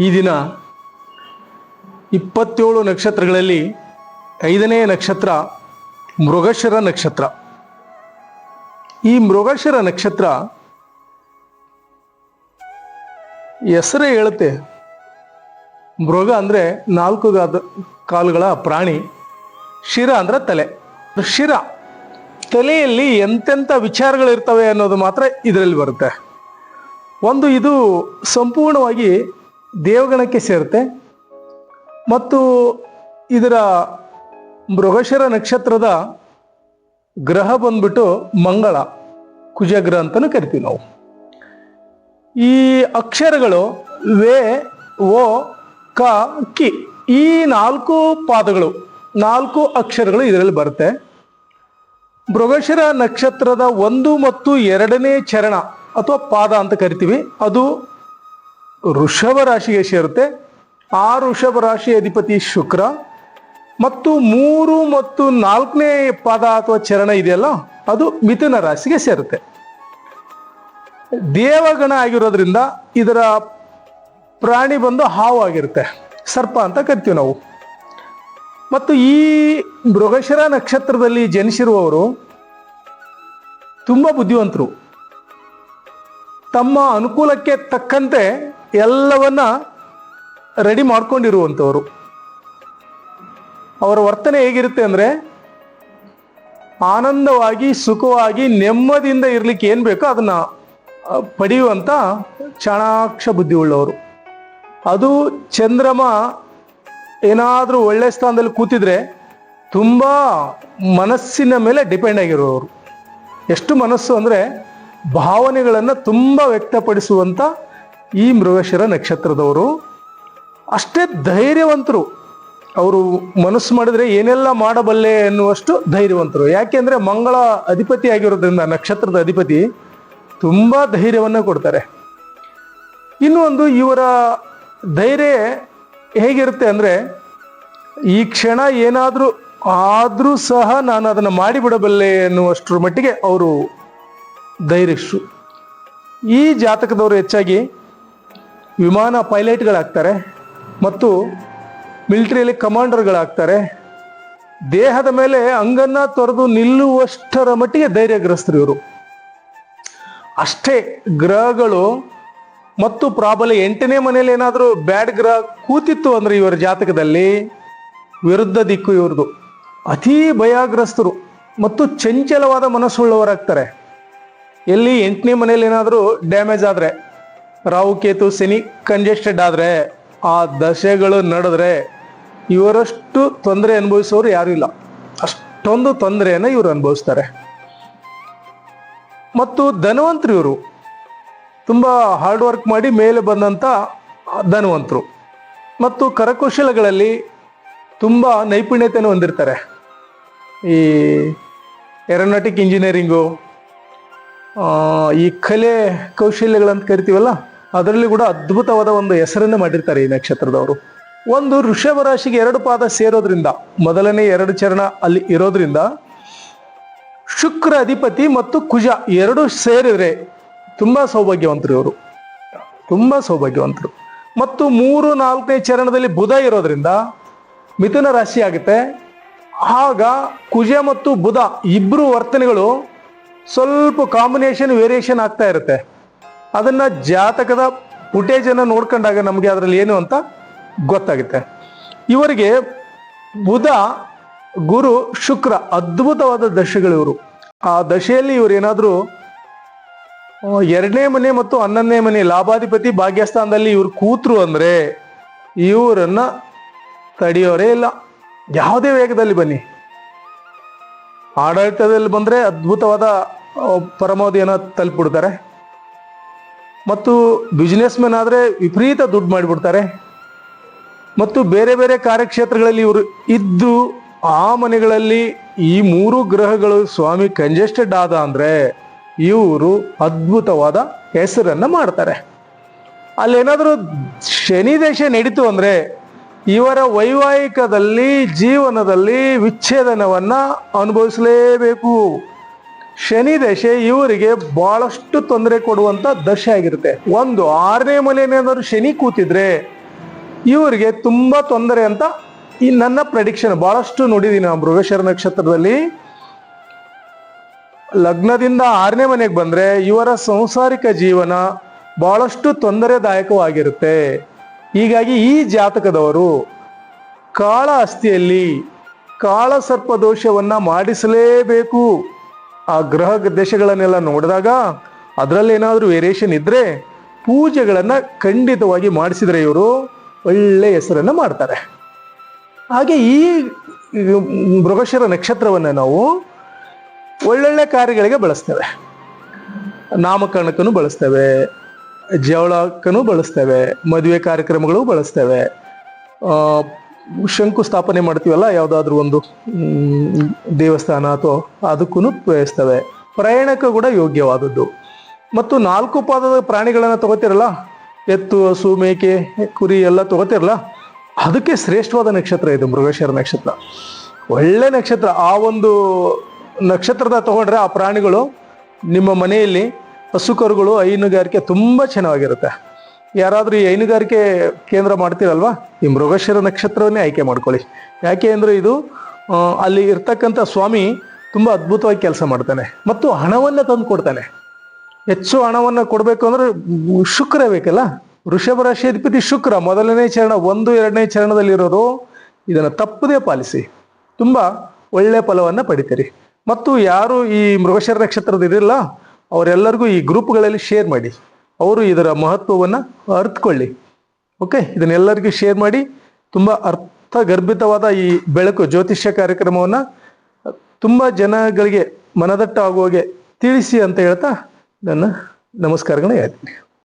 ಈ ದಿನ ಇಪ್ಪತ್ತೇಳು ನಕ್ಷತ್ರಗಳಲ್ಲಿ ಐದನೇ ನಕ್ಷತ್ರ ಮೃಗಶಿರ ನಕ್ಷತ್ರ. ಈ ಮೃಗಶಿರ ನಕ್ಷತ್ರ ಹೆಸರೇ ಹೇಳುತ್ತೆ. ಮೃಗ ಅಂದರೆ ನಾಲ್ಕು ಗಾದ ಕಾಲುಗಳ ಪ್ರಾಣಿ, ಶಿರ ಅಂದ್ರೆ ತಲೆ. ಶಿರ ತಲೆಯಲ್ಲಿ ಎಂತೆಂಥ ವಿಚಾರಗಳಿರ್ತವೆ ಅನ್ನೋದು ಮಾತ್ರ ಇದರಲ್ಲಿ ಬರುತ್ತೆ. ಒಂದು ಇದು ಸಂಪೂರ್ಣವಾಗಿ ದೇವಗಣಕ್ಕೆ ಸೇರುತ್ತೆ. ಮತ್ತು ಇದರ ಮೃಗಶಿರ ನಕ್ಷತ್ರದ ಗ್ರಹ ಬಂದ್ಬಿಟ್ಟು ಮಂಗಳ ಕುಜಗ್ರಹ ಅಂತಲೂ ಕರಿತೀವಿ ನಾವು. ಈ ಅಕ್ಷರಗಳು ವೇ, ಓ, ಕ, ಕಿ ಈ ನಾಲ್ಕು ಪಾದಗಳು, ನಾಲ್ಕು ಅಕ್ಷರಗಳು ಇದರಲ್ಲಿ ಬರುತ್ತೆ. ಮೃಗಶಿರ ನಕ್ಷತ್ರದ ಒಂದು ಮತ್ತು ಎರಡನೇ ಚರಣ ಅಥವಾ ಪಾದ ಅಂತ ಕರಿತೀವಿ. ಅದು ಋಷಭ ರಾಶಿಗೆ ಸೇರುತ್ತೆ. ಆ ಋಷಭ ರಾಶಿ ಅಧಿಪತಿ ಶುಕ್ರ. ಮತ್ತು ಮೂರು ಮತ್ತು ನಾಲ್ಕನೇ ಪಾದ ಅಥವಾ ಚರಣ ಇದೆಯಲ್ಲ, ಅದು ಮಿಥುನ ರಾಶಿಗೆ ಸೇರುತ್ತೆ. ದೇವಗಣ ಆಗಿರೋದ್ರಿಂದ ಇದರ ಪ್ರಾಣಿ ಬಂದು ಹಾವು ಆಗಿರುತ್ತೆ. ಸರ್ಪ ಅಂತ ಕರಿತೀವಿ ನಾವು. ಮತ್ತು ಈ ಮೃಗಶಿರ ನಕ್ಷತ್ರದಲ್ಲಿ ಜನಿಸಿರುವವರು ತುಂಬ ಬುದ್ಧಿವಂತರು. ತಮ್ಮ ಅನುಕೂಲಕ್ಕೆ ತಕ್ಕಂತೆ ಎಲ್ಲವನ್ನ ರೆಡಿ ಮಾಡ್ಕೊಂಡಿರುವಂಥವರು. ಅವರ ವರ್ತನೆ ಹೇಗಿರುತ್ತೆ ಅಂದರೆ, ಆನಂದವಾಗಿ, ಸುಖವಾಗಿ, ನೆಮ್ಮದಿಯಿಂದ ಇರಲಿಕ್ಕೆ ಏನು ಬೇಕೋ ಅದನ್ನು ಪಡೆಯುವಂಥ ಚಾಣಾಕ್ಷ ಬುದ್ಧಿ ಉಳ್ಳವರು ಅದು ಚಂದ್ರಮ ಏನಾದರೂ ಒಳ್ಳೆ ಸ್ಥಾನದಲ್ಲಿ ಕೂತಿದ್ರೆ ತುಂಬ ಮನಸ್ಸಿನ ಮೇಲೆ ಡಿಪೆಂಡ್ ಆಗಿರುವವರು ಎಷ್ಟು ಮನಸ್ಸು ಅಂದರೆ ಭಾವನೆಗಳನ್ನು ತುಂಬ ವ್ಯಕ್ತಪಡಿಸುವಂಥ ಈ ಮೃಗಶಿರ ನಕ್ಷತ್ರದವರು. ಅಷ್ಟೇ ಧೈರ್ಯವಂತರು. ಅವರು ಮನಸ್ಸು ಮಾಡಿದ್ರೆ ಏನೆಲ್ಲ ಮಾಡಬಲ್ಲೆ ಎನ್ನುವಷ್ಟು ಧೈರ್ಯವಂತರು. ಯಾಕೆಂದ್ರೆ ಮಂಗಳ ಅಧಿಪತಿ ಆಗಿರೋದ್ರಿಂದ, ನಕ್ಷತ್ರದ ಅಧಿಪತಿ ತುಂಬ ಧೈರ್ಯವನ್ನು ಕೊಡ್ತಾರೆ. ಇನ್ನೊಂದು ಇವರ ಧೈರ್ಯ ಹೇಗಿರುತ್ತೆ ಅಂದರೆ, ಈ ಕ್ಷಣ ಏನಾದರೂ ಆದರೂ ಸಹ ನಾನು ಅದನ್ನು ಮಾಡಿಬಿಡಬಲ್ಲೆ ಎನ್ನುವಷ್ಟರ ಮಟ್ಟಿಗೆ ಅವರು ಧೈರ್ಯಶು ಈ ಜಾತಕದವರು ಹೆಚ್ಚಾಗಿ ವಿಮಾನ ಪೈಲಟ್ಗಳಾಗ್ತಾರೆ ಮತ್ತು ಮಿಲಿಟರಿಯಲ್ಲಿ ಕಮಾಂಡರ್ಗಳಾಗ್ತಾರೆ. ದೇಹದ ಮೇಲೆ ಅಂಗನ್ನ ತೊರೆದು ನಿಲ್ಲುವಷ್ಟರ ಮಟ್ಟಿಗೆ ಧೈರ್ಯಗ್ರಸ್ತರು ಇವರು. ಅಷ್ಟೇ ಗ್ರಹಗಳು ಮತ್ತು ಪ್ರಾಬಲ್ಯ ಎಂಟನೇ ಮನೆಯಲ್ಲಿ ಏನಾದರೂ ಬ್ಯಾಡ್ ಗ್ರಹ ಕೂತಿತ್ತು ಅಂದ್ರೆ ಇವರ ಜಾತಕದಲ್ಲಿ ವಿರುದ್ಧ ದಿಕ್ಕು ಇವ್ರದ್ದು ಅತೀ ಭಯಾಗ್ರಸ್ತರು ಮತ್ತು ಚಂಚಲವಾದ ಮನಸ್ಸುಳ್ಳವರಾಗ್ತಾರೆ. ಎಲ್ಲಿ ಎಂಟನೇ ಮನೆಯಲ್ಲಿ ಏನಾದರೂ ಡ್ಯಾಮೇಜ್ ಆದರೆ, ರಾಹು, ಕೇತು ಕಂಜೆಸ್ಟೆಡ್ ಆದರೆ, ಆ ದಶೆಗಳು ನಡೆದ್ರೆ ಇವರಷ್ಟು ತೊಂದರೆ ಅನುಭವಿಸೋರು ಯಾರೂ ಇಲ್ಲ. ಅಷ್ಟೊಂದು ತೊಂದರೆಯನ್ನು ಇವರು ಅನುಭವಿಸ್ತಾರೆ. ಮತ್ತು ಧನವಂತರು ಇವರು. ತುಂಬ ಹಾರ್ಡ್ ವರ್ಕ್ ಮಾಡಿ ಮೇಲೆ ಬಂದಂಥ ಧನವಂತರು. ಮತ್ತು ಕರಕುಶಲಗಳಲ್ಲಿ ತುಂಬ ನೈಪುಣ್ಯತೆಯನ್ನು ಹೊಂದಿರ್ತಾರೆ. ಈ ಏರೋನಾಟಿಕ್ ಇಂಜಿನಿಯರಿಂಗು ಈ ಕಲೆ ಕೌಶಲ್ಯಗಳಂತ ಕರಿತೀವಲ್ಲ, ಅದರಲ್ಲಿ ಕೂಡ ಅದ್ಭುತವಾದ ಒಂದು ಹೆಸರನ್ನು ಮಾಡಿರ್ತಾರೆ ಈ ನಕ್ಷತ್ರದವರು. ಒಂದು ಋಷಭ ರಾಶಿಗೆ ಎರಡು ಪಾದ ಸೇರೋದ್ರಿಂದ, ಮೊದಲನೇ ಎರಡು ಚರಣ ಅಲ್ಲಿ ಇರೋದ್ರಿಂದ, ಶುಕ್ರ ಅಧಿಪತಿ ಮತ್ತು ಕುಜ ಎರಡು ಸೇರಿದ್ರೆ ತುಂಬಾ ಸೌಭಾಗ್ಯವಂತರು ಇವರು ತುಂಬಾ ಸೌಭಾಗ್ಯವಂತರು. ಮತ್ತು ಮೂರು, ನಾಲ್ಕನೇ ಚರಣದಲ್ಲಿ ಬುಧ ಇರೋದ್ರಿಂದ ಮಿಥುನ ರಾಶಿ ಆಗುತ್ತೆ. ಆಗ ಕುಜ ಮತ್ತು ಬುಧ ಇಬ್ಬರು ವರ್ತನೆಗಳು ಸ್ವಲ್ಪ ಕಾಂಬಿನೇಷನ್ ವೇರಿಯೇಷನ್ ಆಗ್ತಾ ಇರುತ್ತೆ. ಅದನ್ನ ಜಾತಕದ ಫುಟೇಜ್ ಅನ್ನ ನೋಡ್ಕೊಂಡಾಗ ನಮಗೆ ಅದರಲ್ಲಿ ಏನು ಅಂತ ಗೊತ್ತಾಗುತ್ತೆ. ಇವರಿಗೆ ಬುಧ, ಗುರು, ಶುಕ್ರ ಅದ್ಭುತವಾದ ದಶೆಗಳು ಇವರು. ಆ ದಶೆಯಲ್ಲಿ ಇವರು ಏನಾದರೂ ಎರಡನೇ ಮನೆ ಮತ್ತು ಹನ್ನೊಂದನೇ ಮನೆ ಲಾಭಾಧಿಪತಿ ಭಾಗ್ಯಸ್ಥಾನದಲ್ಲಿ ಇವರು ಕೂತ್ರು ಅಂದ್ರೆ ಇವರನ್ನ ತಡೆಯೋರೇ ಇಲ್ಲ. ಯಾವುದೇ ವೇಗದಲ್ಲಿ ಬನ್ನಿ. ಆಡಳಿತದಲ್ಲಿ ಬಂದರೆ ಅದ್ಭುತವಾದ ಪರಮಾವಧಿಯನ್ನು ತಲುಪಿಬಿಡ್ತಾರೆ. ಮತ್ತು ಬಿಸ್ನೆಸ್ ಮ್ಯಾನ್ ಆದರೆ ವಿಪರೀತ ದುಡ್ಡು ಮಾಡಿಬಿಡ್ತಾರೆ. ಮತ್ತು ಬೇರೆ ಬೇರೆ ಕಾರ್ಯಕ್ಷೇತ್ರಗಳಲ್ಲಿ ಇವರು ಇದ್ದು, ಆ ಮನೆಗಳಲ್ಲಿ ಈ ಮೂರು ಗ್ರಹಗಳು ಸ್ವಾಮಿ ಕಂಜೆಸ್ಟೆಡ್ ಆದ ಅಂದರೆ ಇವರು ಅದ್ಭುತವಾದ ಹೆಸರನ್ನು ಮಾಡ್ತಾರೆ. ಅಲ್ಲೇನಾದರೂ ಶನಿ ದೇಶ ನಡೀತು ಅಂದ್ರೆ ಇವರ ವೈವಾಹಿಕದಲ್ಲಿ, ಜೀವನದಲ್ಲಿ ವಿಚ್ಛೇದನವನ್ನು ಅನುಭವಿಸಲೇಬೇಕು. ಶನಿ ದಶೆ ಇವರಿಗೆ ಬಹಳಷ್ಟು ತೊಂದರೆ ಕೊಡುವಂಥ ದಶೆ ಆಗಿರುತ್ತೆ. ಒಂದು, ಆರನೇ ಮನೆಯೇನಾದ್ರು ಶನಿ ಕೂತಿದ್ರೆ ಇವರಿಗೆ ತುಂಬ ತೊಂದರೆ ಅಂತ ಈ ನನ್ನ ಪ್ರೆಡಿಕ್ಷನ್ ಬಹಳಷ್ಟು ನೋಡಿದೀನಿ ನಾವು ಮೃಗಶಿರ ನಕ್ಷತ್ರದಲ್ಲಿ. ಲಗ್ನದಿಂದ ಆರನೇ ಮನೆಗೆ ಬಂದರೆ ಇವರ ಸಂಸಾರಿಕ ಜೀವನ ಬಹಳಷ್ಟು ತೊಂದರೆದಾಯಕವಾಗಿರುತ್ತೆ. ಹೀಗಾಗಿ ಈ ಜಾತಕದವರು ಕಾಳ ಅಸ್ಥಿಯಲ್ಲಿ ಕಾಳ ಸರ್ಪ ದೋಷವನ್ನ ಮಾಡಿಸಲೇಬೇಕು. ಆ ಗ್ರಹ ದೇಶಗಳನ್ನೆಲ್ಲ ನೋಡಿದಾಗ ಅದರಲ್ಲಿ ಏನಾದರೂ ವೇರಿಯೇಷನ್ ಇದ್ದರೆ ಪೂಜೆಗಳನ್ನ ಖಂಡಿತವಾಗಿ ಮಾಡಿಸಿದ್ರೆ ಇವರು ಒಳ್ಳೆ ಹೆಸರನ್ನ ಮಾಡ್ತಾರೆ. ಹಾಗೆ ಈ ಮೃಗಶಿರ ನಕ್ಷತ್ರವನ್ನ ನಾವು ಒಳ್ಳೊಳ್ಳೆ ಕಾರ್ಯಗಳಿಗೆ ಬಳಸ್ತೇವೆ. ನಾಮಕರಣಕ್ಕೂ ಬಳಸ್ತೇವೆ. ಜವಳಕ್ಕೂ ಬಳಸ್ತೇವೆ, ಮದುವೆ ಕಾರ್ಯಕ್ರಮಗಳು ಬಳಸ್ತೇವೆ. ಶಂಕು ಶಂಕುಸ್ಥಾಪನೆ ಮಾಡ್ತೀವಲ್ಲ, ಯಾವುದಾದ್ರೂ ಒಂದು ದೇವಸ್ಥಾನ ಅಥವಾ ಅದಕ್ಕೂ ಉಪಯೋಗಿಸ್ತವೆ ಪ್ರಯಾಣಕ್ಕೆ ಕೂಡ ಯೋಗ್ಯವಾದದ್ದು. ಮತ್ತು ನಾಲ್ಕು ಪಾದದ ಪ್ರಾಣಿಗಳನ್ನು ತಗೋತಿರಲ್ಲ, ಎತ್ತು, ಹಸು, ಮೇಕೆ, ಕುರಿ ಎಲ್ಲ ತಗೋತಿರಲ್ಲ, ಅದಕ್ಕೆ ಶ್ರೇಷ್ಠವಾದ ನಕ್ಷತ್ರ ಇದು ಮೃಗೇಶ್ವರ ನಕ್ಷತ್ರ. ಒಳ್ಳೆ ನಕ್ಷತ್ರ. ಆ ಒಂದು ನಕ್ಷತ್ರದ ತಗೊಂಡ್ರೆ ಆ ಪ್ರಾಣಿಗಳು ನಿಮ್ಮ ಮನೆಯಲ್ಲಿ ಹಸು ಕರುಗಳು ಹೈನುಗಾರಿಕೆ ತುಂಬ ಚೆನ್ನಾಗಿರುತ್ತೆ. ಯಾರಾದರೂ ಈ ಹೈನುಗಾರಿಕೆ ಕೇಂದ್ರ ಮಾಡ್ತೀರಲ್ವಾ? ಈ ಮೃಗಶಿರ ನಕ್ಷತ್ರವನ್ನೇ ಆಯ್ಕೆ ಮಾಡ್ಕೊಳ್ಳಿ. ಯಾಕೆ ಅಂದರೆ ಇದು ಅಲ್ಲಿ ಇರ್ತಕ್ಕಂಥ ಸ್ವಾಮಿ ತುಂಬ ಅದ್ಭುತವಾಗಿ ಕೆಲಸ ಮಾಡ್ತಾನೆ. ಮತ್ತು ಹಣವನ್ನು ತಂದು ಕೊಡ್ತಾನೆ. ಹೆಚ್ಚು ಹಣವನ್ನು ಕೊಡಬೇಕು ಅಂದರೆ ಶುಕ್ರ ಬೇಕಲ್ಲ? ವೃಷಭ ರಾಶಿ ಅಧಿಪತಿ ಶುಕ್ರ ಮೊದಲನೇ ಚರಣ, ಒಂದು, ಎರಡನೇ ಚರಣದಲ್ಲಿರೋದು ಇದನ್ನು ತಪ್ಪದೇ ಪಾಲಿಸಿ. ತುಂಬ ಒಳ್ಳೆಯ ಫಲವನ್ನು ಪಡಿತೀರಿ. ಮತ್ತು ಯಾರು ಈ ಮೃಗಶಿರ ನಕ್ಷತ್ರದ ಇದಿಲ್ಲ ಅವರೆಲ್ಲರಿಗೂ ಈ ಗ್ರೂಪ್ಗಳಲ್ಲಿ ಶೇರ್ ಮಾಡಿ. ಅವರು ಇದರ ಮಹತ್ವವನ್ನು ಅರ್ಥಕೊಳ್ಳಿ ಓಕೆ ಇದನ್ನೆಲ್ಲರಿಗೂ ಶೇರ್ ಮಾಡಿ. ತುಂಬ ಅರ್ಥಗರ್ಭಿತವಾದ ಈ ಬೆಳಕು ಜ್ಯೋತಿಷ್ಯ ಕಾರ್ಯಕ್ರಮವನ್ನು ತುಂಬ ಜನಗಳಿಗೆ ಮನದಟ್ಟ ಆಗುವಾಗೆ ತಿಳಿಸಿ ಅಂತ ಹೇಳ್ತಾ ನನ್ನ ನಮಸ್ಕಾರಗಳನ್ನ ಹೇಳ್ತೀನಿ.